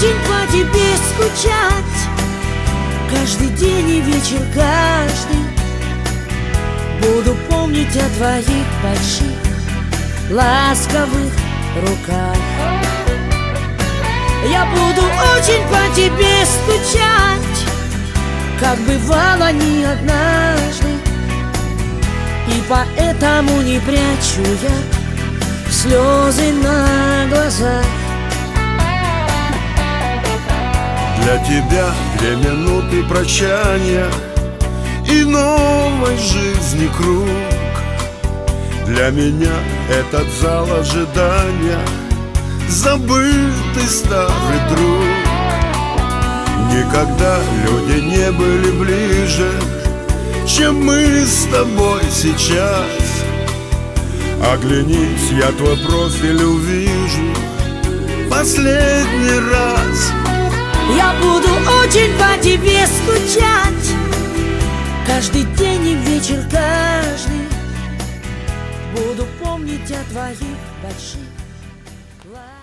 очень по тебе скучать. Каждый день и вечер, каждый. Буду помнить о твоих больших Ласковых руках. Я буду очень по тебе скучать Как бывало не однажды. И поэтому не прячу я Слезы на глазах Для тебя две минуты прощания И новой жизни круг. Для меня этот зал ожидания Забытый старый друг. Никогда люди не были ближе Чем мы с тобой сейчас. Оглянись, я твой профиль увижу. Последний раз я буду очень по тебе скучать. Каждый день и вечер каждый. Буду помнить о твоих больших глазах